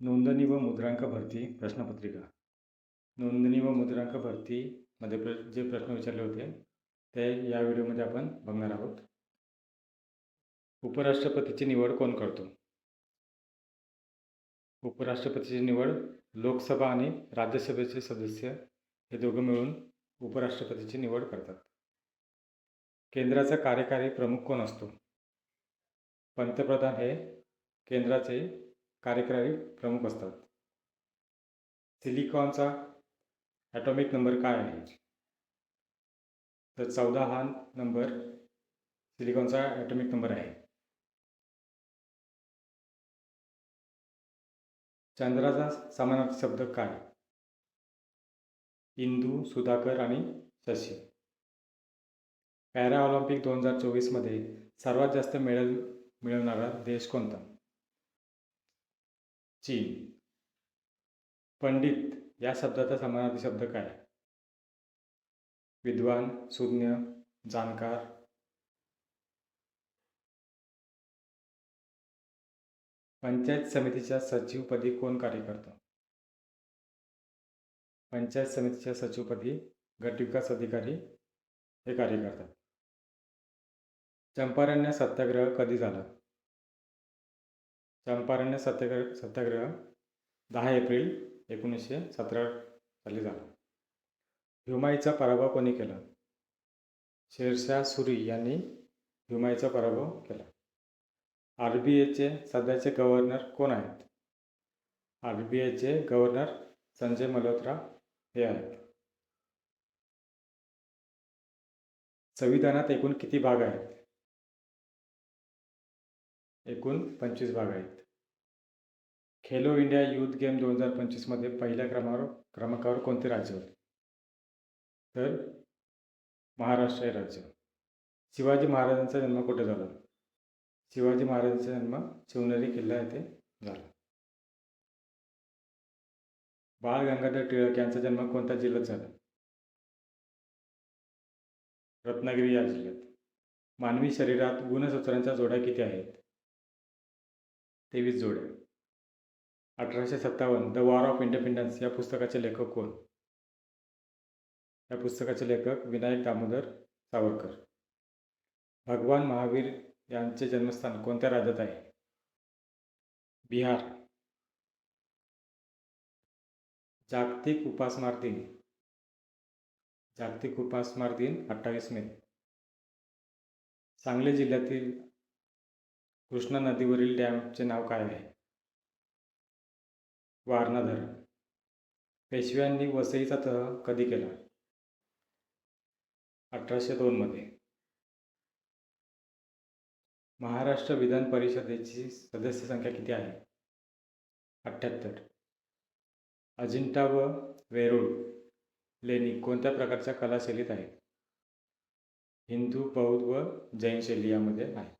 नोंदणी व मुद्रांक भरती प्रश्नपत्रिका. नोंदणी व मुद्रांक भरतीमध्ये प्र जे प्रश्न विचारले होते ते या व्हिडिओमध्ये आपण बघणार आहोत. उपराष्ट्रपतीची निवड कोण करतो? उपराष्ट्रपतीची निवड लोकसभा आणि राज्यसभेचे सदस्य हे दोघं मिळून उपराष्ट्रपतीची निवड करतात. केंद्राचा कार्यकारी प्रमुख कोण असतो? पंतप्रधान हे केंद्राचे कार्यकारी प्रमुख असतात. सिलिकॉनचा ॲटॉमिक नंबर काय आहे? तर चौदा हा नंबर सिलिकॉनचा ॲटॉमिक नंबर आहे. चंद्राचा समानार्थी शब्द काय? इंदू सुधाकर आणि शशी. पॅरा ऑलिम्पिक दोन हजार चोवीसमध्ये सर्वात जास्त मेडल मिळवणारा देश कोणता? चीन पंडित या शब्दाचा समानार्थी शब्द काय? विद्वान सुज्ञ जाणकार. पंचायत समितीच्या सचिवपदी कोण कार्य करतं? पंचायत समितीच्या सचिवपदी गटविकास अधिकारी हे कार्य करतात. चंपारण्य सत्याग्रह कधी झाला? चंपारण्य सत्याग्रह सत्याग्रह दहा एप्रिल एकोणीसशे सतरा साली झाला. हिमाईचा पराभव कोणी केला? शेरशाह सुरी यांनी हिमाईचा पराभव केला. आर बी एचे सध्याचे गव्हर्नर कोण आहेत? आर बी एचे गव्हर्नर संजय मल्होत्रा हे आहेत. संविधानात एकूण किती भाग आहेत? एकूण पंचवीस भाग आहेत. खेलो इंडिया युथ गेम दोन हजार पंचवीसमध्ये पहिल्या क्रमावर क्रमांकावर कोणते राज्य होते? तर महाराष्ट्र हे राज्य. शिवाजी महाराजांचा जन्म कुठे झाला? शिवाजी महाराजांचा जन्म शिवनेरी किल्ला येथे झाला. बाळ गंगाधर टिळक यांचा जन्म कोणत्या जिल्ह्यात झाला? रत्नागिरी या जिल्ह्यात. मानवी शरीरात गुणसूत्रांच्या जोड्या किती आहेत? तेवीस जोड्या. अठराशे सत्तावन्न द वॉर ऑफ इंडिपेंडन्स या पुस्तकाचे लेखक कोण? या पुस्तकाचे लेखक विनायक दामोदर सावरकर. भगवान महावीर यांचे जन्मस्थान कोणत्या राज्यात आहे? बिहार. जागतिक उपासमार दिन. जागतिक उपासमार दिन अठ्ठावीस मे. सांगली जिल्ह्यातील कृष्णा नदीवरील डॅमचे नाव काय आहे? वारणा धरण पेशव्यांनी वसईचा तह कधी केला? अठराशे दोनमध्ये महाराष्ट्र विधान परिषदेची सदस्य संख्या किती आहे? अठ्ठ्याहत्तर अजिंठा व वेरूळ लेणी कोणत्या प्रकारच्या कलाशैलीत आहेत? हिंदू बौद्ध व जैन शैली यामध्ये आहे.